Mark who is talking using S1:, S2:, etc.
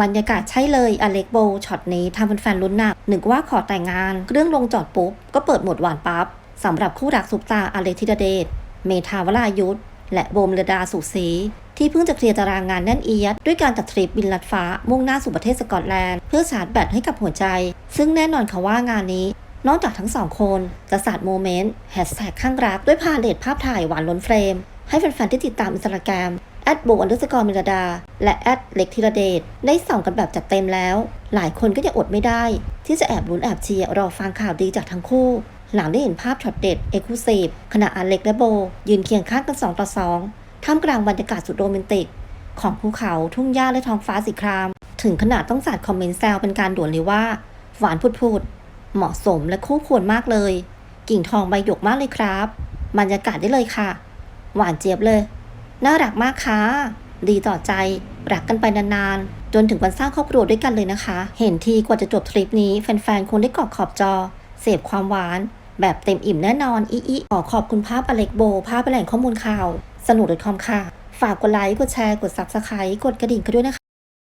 S1: บรรยากาศใช่เลยอเล็กโบช็อตนี้ทำเป็นแฟนๆลุ้นหนักนึกว่าขอแต่งงาน เรื่องลงจอดปุ๊บ ก็เปิดหมดหวานปั๊บสำหรับคู่รักซุปตาอเล็กธิรเดช เมธาวรายุทธและโบมเลดาสุศรีที่เพิ่งจะเคลียร์ตารางงานแน่นเอียด ด้วยการจัดทริปบินลัดฟ้ามุ่งหน้าสู่ประเทศสกอตแลนด์เพื่อชาร์จแบตให้กับหัวใจ ซึ่งแน่นอนค่ะว่างานนี้ นอกจากทั้งสองคนจะสาดโมเมนต์แฮชแท็กข้างรักด้วยพาเลทภาพถ่ายหวานล้นเฟรม ให้แฟนๆที่ติดตามอินสตาแกรม แอดโบอันดัสกอร์มิลดา และแอดเล็กธีรเดชได้ส่องกันแบบจัดเต็มแล้ว หลายคนก็ยังอดไม่ได้ ที่จะแอบลุ้นแอบเชียร์รอฟังข่าวดีจากทั้งคู่ หลังได้เห็นภาพช็อตเด็ดเอกลูซีฟขณะอเล็กและโบ ยืนเคียงข้างกัน2ต่อ2ท่ามกลางบรรยากาศสุดโรแมนติก ของภูเขาทุ่งหญ้าและท้องฟ้าสีคราม ถึงขนาดต้องสาดคอมเมนต์แซวเป็นการด่วนเลยว่า หวานพุดๆเหมาะสมและคู่ควรมากเลย กิ่งทองใบหยกมากเลยครับบรรยากาศได้เลยค่ะ หวานเจี๊ยบเลย น่ารักมากค่ะ ดีต่อใจ รักกันไปนานๆ จนถึงวันสร้างครอบครัวด้วยกันเลยนะคะ เห็นทีกว่าจะจบทริปนี้แฟนๆ คงได้เกาะขอบจอ เสพความหวาน แบบเต็มอิ่มแน่นอนอีอีขอขอบคุณภาพอเล็กโบ ภาพแหล่งข้อมูลข่าว สนุกดคอมค่ะ ฝากกดไลค์ กดแชร์ กด Subscribe กดกระดิ่งกันด้วยนะคะ